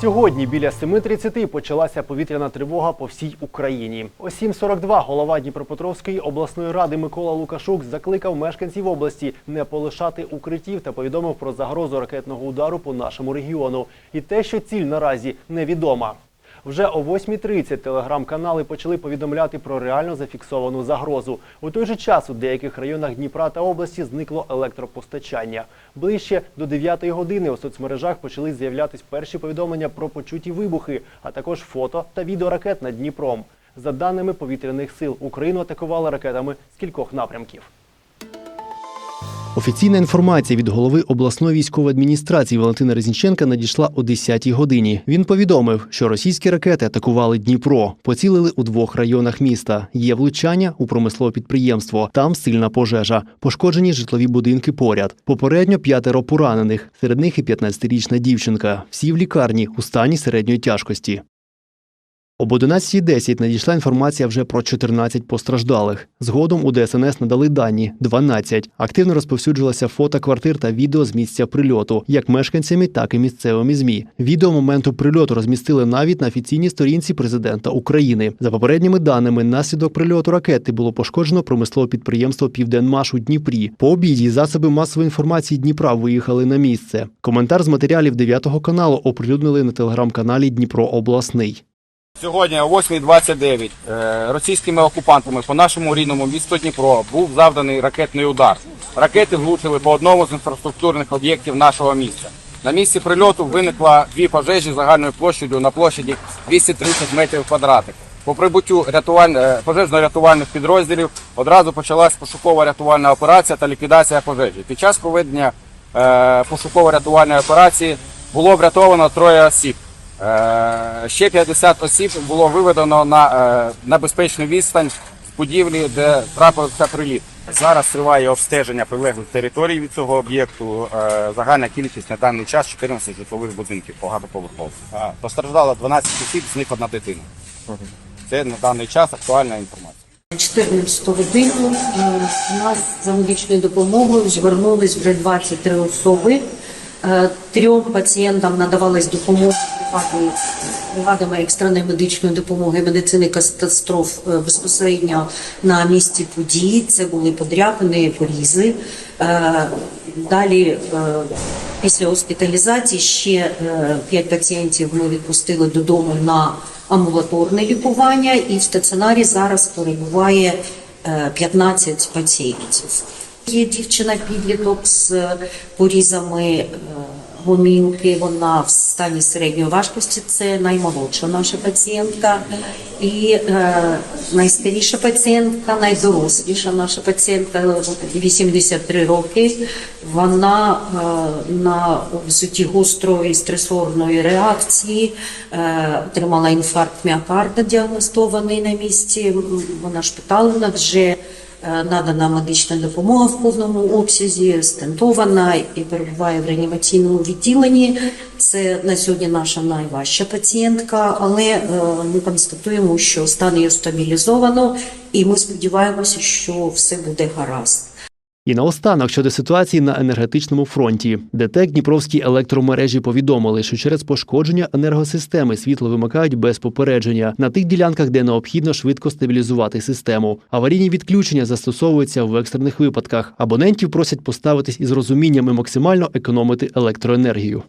Сьогодні біля 7.30 почалася повітряна тривога по всій Україні. О 7.42 голова Дніпропетровської обласної ради Микола Лукашук закликав мешканців області не полишати укриттів та повідомив про загрозу ракетного удару по нашому регіону. І те, що ціль наразі невідома. Вже о 8.30 телеграм-канали почали повідомляти про реально зафіксовану загрозу. У той же час у деяких районах Дніпра та області зникло електропостачання. Ближче до 9 години у соцмережах почали з'являтись перші повідомлення про почуті вибухи, а також фото та відео ракет над Дніпром. За даними повітряних сил, Україну атакували ракетами з кількох напрямків. Офіційна інформація від голови обласної військової адміністрації Валентина Резніченка надійшла о 10-й годині. Він повідомив, що російські ракети атакували Дніпро, поцілили у двох районах міста. Є влучання у промислове підприємство. Там сильна пожежа, пошкоджені житлові будинки поряд. Попередньо п'ятеро поранених. Серед них і 15-річна дівчинка. Всі в лікарні у стані середньої тяжкості. Об 11.10 надійшла інформація вже про 14 постраждалих. Згодом у ДСНС надали дані 12. Активно розповсюджувалися фото квартир та відео з місця прильоту, як мешканцями, так і місцевими змі. Відео моменту прильоту розмістили навіть на офіційній сторінці президента України. За попередніми даними, наслідок прильоту ракети було пошкоджено промислове підприємство Південмаш у Дніпрі. По обіді засоби масової інформації Дніпра виїхали на місце. Коментар з матеріалів 9 каналу оприлюднили на телеграм-каналі Дніпро Обласний. Сьогодні о 8.29 е, російськими окупантами по нашому рідному місту Дніпро був завданий ракетний удар. Ракети влучили по одному з інфраструктурних об'єктів нашого міста. На місці прильоту виникла дві пожежі загальною площадю на площаді 230 метрів квадратних. По прибуттю е, пожежно-рятувальних підрозділів одразу почалась пошукова-рятувальна операція та ліквідація пожежі. Під час проведення е, пошуково-рятувальної операції було врятовано троє осіб. Е, Ще 50 осіб було виведено на, е, на безпечну відстань з будівлі, де трапився приліт. Зараз триває обстеження прилеглих територій від цього об'єкту. Е, Загальна кількість на даний час 14 житлових будинків багатоповерхових. Е, Постраждало 12 осіб, з них одна дитина. Це на даний час актуальна інформація. 14 годину у нас за медичною допомогою звернулись вже 23 особи. Е, Трьом пацієнтам надавалась допомога бригадами екстреної медичної допомоги медицини катастроф е, безпосередньо на місці події. Це були подряпини, порізи. Е, Далі після госпіталізації ще 5 пацієнтів ми відпустили додому на амбулаторне лікування, і в стаціонарі зараз перебуває е, 15 пацієнтів. Є дівчина підліток з е, порізами е, гомілки. Вона в стані середньої важкості. Це наймолодша наша пацієнтка. І е, найстаріша пацієнтка, найдоросліша наша пацієнтка 83 роки. Вона е, на взуті гострої стресорної реакції е, отримала інфаркт міокарда, діагностований на місці. Вона шпиталена вже. Е, Надана медична допомога в повному обсязі, стентована і перебуває в реанімаційному відділенні. Це на сьогодні наша найважча пацієнтка, але е, ми констатуємо, що стан її стабілізовано, і ми сподіваємося, що все буде гаразд. І наостанок щодо ситуації на енергетичному фронті. ДТЕК Дніпровські електромережі повідомили, що через пошкодження енергосистеми світло вимикають без попередження на тих ділянках, де необхідно швидко стабілізувати систему. Аварійні відключення застосовуються в екстрених випадках. Абонентів просять поставитись із розумінням і максимально економити електроенергію.